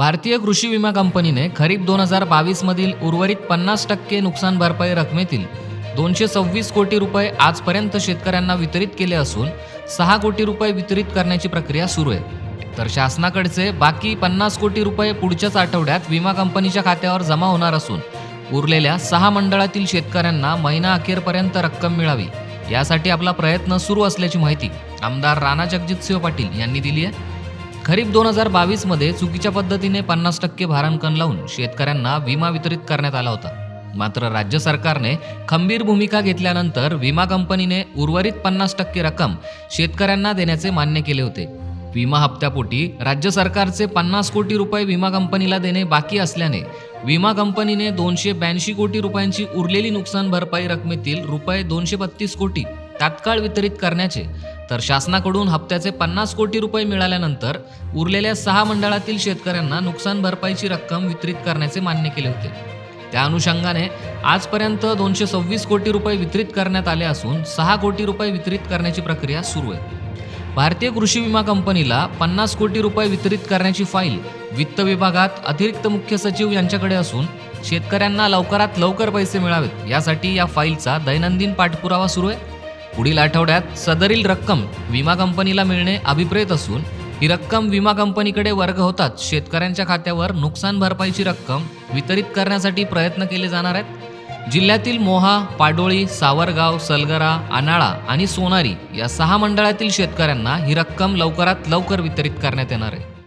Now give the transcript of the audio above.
भारतीय कृषी विमा कंपनीने खरीप दोन हजार बावीसमधील उर्वरित पन्नास टक्के नुकसान भरपाई रकमेतील दोनशे सव्वीस कोटी रुपये आजपर्यंत शेतकऱ्यांना वितरित केले असून सहा कोटी रुपये वितरित करण्याची प्रक्रिया सुरू आहे. तर शासनाकडचे बाकी पन्नास कोटी रुपये पुढच्याच आठवड्यात विमा कंपनीच्या खात्यावर जमा होणार असून उरलेल्या सहा मंडळातील शेतकऱ्यांना महिना अखेरपर्यंत रक्कम मिळावी यासाठी आपला प्रयत्न सुरू असल्याची माहिती आमदार राणा जगजितसिंह पाटील यांनी दिली आहे. खरीप दोन हजार बावीसमध्ये चुकीच्या पद्धतीने पन्नास टक्के भारांकन लावून शेतकऱ्यांना विमा वितरित करण्यात आला होता. मात्र राज्य सरकारने खंबीर भूमिका घेतल्यानंतर विमा कंपनीने उर्वरित पन्नास टक्के रक्कम शेतकऱ्यांना देण्याचे मान्य केले होते. विमा हप्त्यापोटी राज्य सरकारचे पन्नास कोटी रुपये विमा कंपनीला देणे बाकी असल्याने विमा कंपनीने दोनशे ब्याऐंशी कोटी रुपयांची उरलेली नुकसान भरपाई रकमेतील रुपये दोनशे बत्तीस कोटी तात्काळ वितरित करण्याचे तर शासनाकडून हप्त्याचे पन्नास कोटी रुपये मिळाल्यानंतर उरलेल्या सहा मंडळातील शेतकऱ्यांना नुकसान भरपाईची रक्कम वितरित करण्याचे मान्य केले होते. त्या अनुषंगाने आजपर्यंत दोनशे सव्वीस कोटी रुपये वितरित करण्यात आले असून सहा कोटी रुपये वितरित करण्याची प्रक्रिया सुरू आहे. भारतीय कृषी विमा कंपनीला पन्नास कोटी रुपये वितरित करण्याची फाईल वित्त विभागात अतिरिक्त मुख्य सचिव यांच्याकडे असून शेतकऱ्यांना लवकरात लवकर पैसे मिळावेत यासाठी या फाईलचा दैनंदिन पाठपुरावा सुरू आहे. पुढील आठवड्यात सदरील रक्कम विमा कंपनीला मिळणे अभिप्रेत असून ही रक्कम विमा कंपनीकडे वर्ग होताच शेतकऱ्यांच्या खात्यावर नुकसान भरपाईची रक्कम वितरित करण्यासाठी प्रयत्न केले जाणार आहेत. जिल्ह्यातील मोहा पाडोळी सावरगाव सलगरा आनाळा आणि सोनारी या सहा मंडळातील शेतकऱ्यांना ही रक्कम लवकरात लवकर वितरित करण्यात येणार आहे.